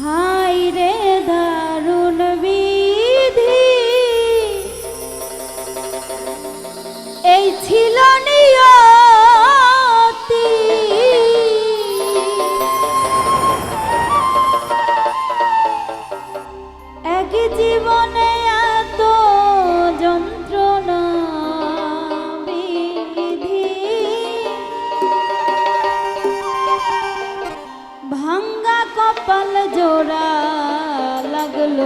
হা কপাল জোড়া লাগল।